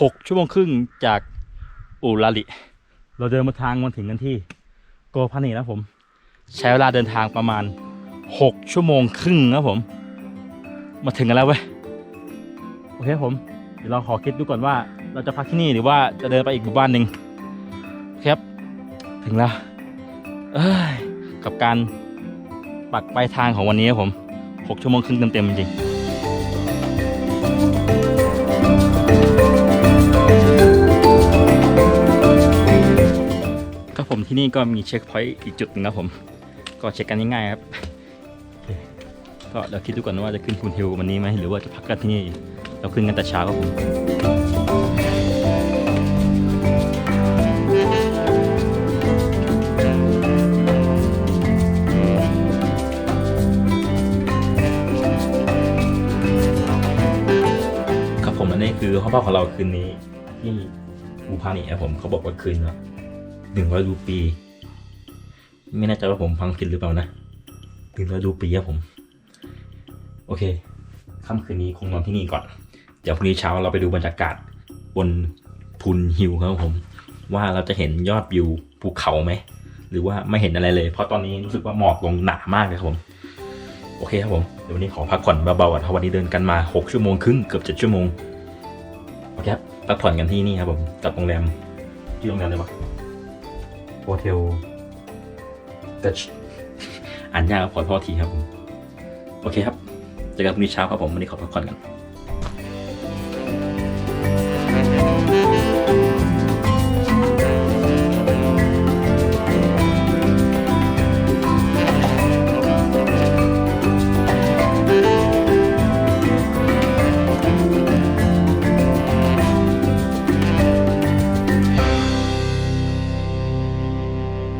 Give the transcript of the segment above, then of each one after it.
หกชั่วโมงครึ่งจากอูลาลิ เราเดินมาทางมาถึงกันที่โกพานีแล้วผม ใช้เวลาเดินทางประมาณหกชั่วโมงครึ่งครับผม มาถึงกันแล้วเว้ยโอเคครับผม เดี๋ยวเราขอคิดดูก่อนว่า เราจะพักที่นี่หรือว่าจะเดินไปอีกหมู่บ้านหนึ่งโอเคครับ ถึงแล้วเอ้ยกับการปักปลายทางของวันนี้ครับผมหกชั่วโมงครึ่งเต็มๆจริง ผมที่นี่ก็มีเช็คพอยต์อีกจุดนึงครับผม ก็เช็คกันง่ายๆครับ ก็เดี๋ยวคิดดูก่อนว่าจะขึ้นคุณฮิลวันนี้ไหมหรือว่าจะพักกันที่นี่ เราขึ้นกันแต่เช้าครับผมครับผมอันนี้คือห้องพักของเราคืนนี้ที่บูพานีครับผมเขาบอกว่าคืนละ หนึ่งร้อยรูปี ไม่แน่ใจว่าผมฟังผิดหรือเปล่านะหนึ่งร้อยรูปีครับผม โอเคค่ำคืนนี้คงนอนที่นี่ก่อน เดี๋ยวพรุ่งนี้เช้าเราไปดูบรรยากาศบนพุนฮิลครับผม ว่าเราจะเห็นยอดวิวภูเขาไหม หรือว่าไม่เห็นอะไรเลย เพราะตอนนี้รู้สึกว่าหมอกลงหนามากเลยครับผม โอเคครับผม เดี๋ยววันนี้ขอพักผ่อนเบาๆอะเพราะวันนี้เดินกันมา 6 ชั่วโมงครึ่งเกือบ 7 ชั่วโมง โอเคครับ พักผ่อนกันที่นี่ครับผม กับโรงแรมที่โรงแรมเลยปะ โฮเทลแต่อ่านยากครับขอโทษทีครับผม โอเคครับ เจอกันพรุ่งนี้เช้าครับผมวันนี้ขอพักผ่อนกัน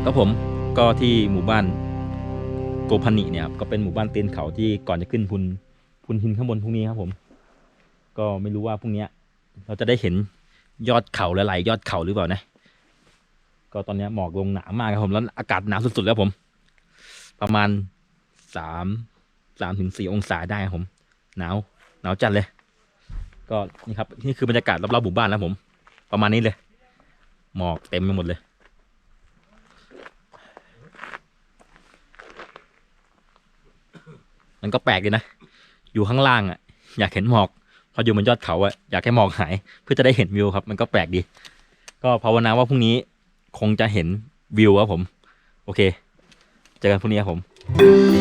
ก็ผมก็ที่หมู่บ้านโกพันิเนี่ยครับก็เป็นหมู่บ้านตีนเขาที่ก่อนจะขึ้นพุนพุนหินข้างบนพรุ่งนี้ครับผม ก็ไม่รู้ว่าพรุ่งนี้เราจะได้เห็นยอดเขาหลายๆยอดเขาหรือเปล่านะ ก็ตอนนี้หมอกลงหนามากครับผมแล้วอากาศหนาวสุดๆแล้วผม ประมาณสามสามถึงสี่องศาได้ครับผม หนาวหนาวจัดเลย ก็นี่ครับนี่คือบรรยากาศรอบๆหมู่บ้านแล้วผม ประมาณนี้เลย หมอกเต็มไปหมดเลย มันก็แปลกดีนะ อยู่ข้างล่างอะ อยากเห็นหมอก พออยู่บนยอดเขาอะอยากให้หมอกหาย เพื่อจะได้เห็นวิวครับ มันก็แปลกดี ก็ภาวนาว่าพรุ่งนี้คงจะเห็นวิวครับผม โอเค เจอกันพรุ่งนี้ครับผม